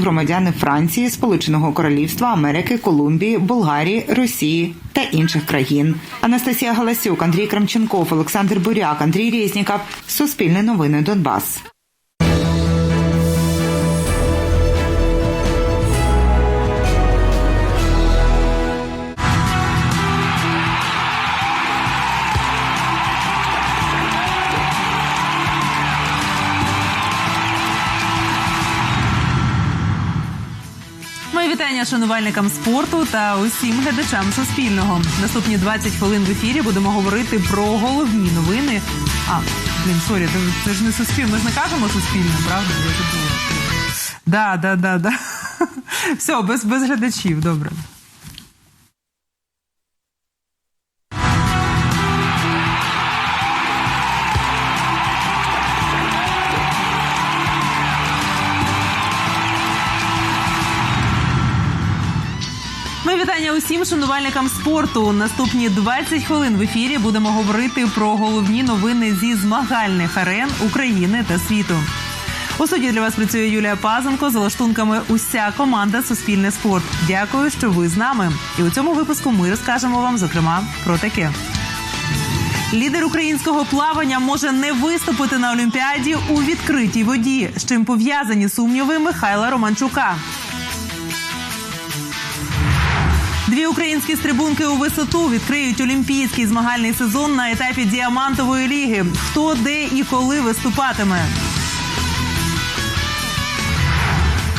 громадяни Франції, Сполученого Королівства, Америки, Колумбії, Болгарії, Росії та інших країн. Анастасія Галасюк, Андрій Крамченков, Олександр Буряк, Андрій Рєзніков. Суспільне новини Донбас. Вітання шанувальникам спорту та усім глядачам Суспільного. Наступні 20 хвилин в ефірі будемо говорити про головні новини. А, блін, сорі, це, ж не суспільне. Ми ж не кажемо суспільне, правда? Я забула. Да, да, да, да. Все, без, без глядачів, добре. Вітання усім шанувальникам спорту. Наступні 20 хвилин в ефірі будемо говорити про головні новини зі змагальних арен України та світу. У суді для вас працює Юлія Пазенко. За лаштунками уся команда Суспільне спорт. Дякую, що ви з нами. І у цьому випуску ми розкажемо вам, зокрема, про таке. Лідер українського плавання може не виступити на Олімпіаді у відкритій воді, з чим пов'язані сумніви Михайла Романчука. Дві українські стрибунки у висоту відкриють олімпійський змагальний сезон на етапі діамантової ліги. Хто де і коли виступатиме?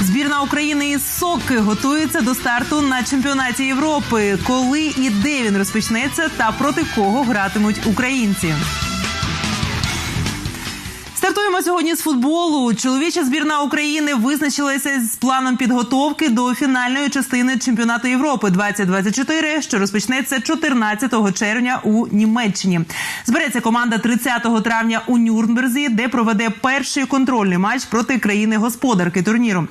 Збірна України із Соки готується до старту на чемпіонаті Європи. Коли і де він розпочнеться, та проти кого гратимуть українці. Стартуємо сьогодні з футболу. Чоловіча збірна України визначилася з планом підготовки до фінальної частини чемпіонату Європи 2024, що розпочнеться 14 червня у Німеччині. Збереться команда 30 травня у Нюрнберзі, де проведе перший контрольний матч проти країни господарки турніру.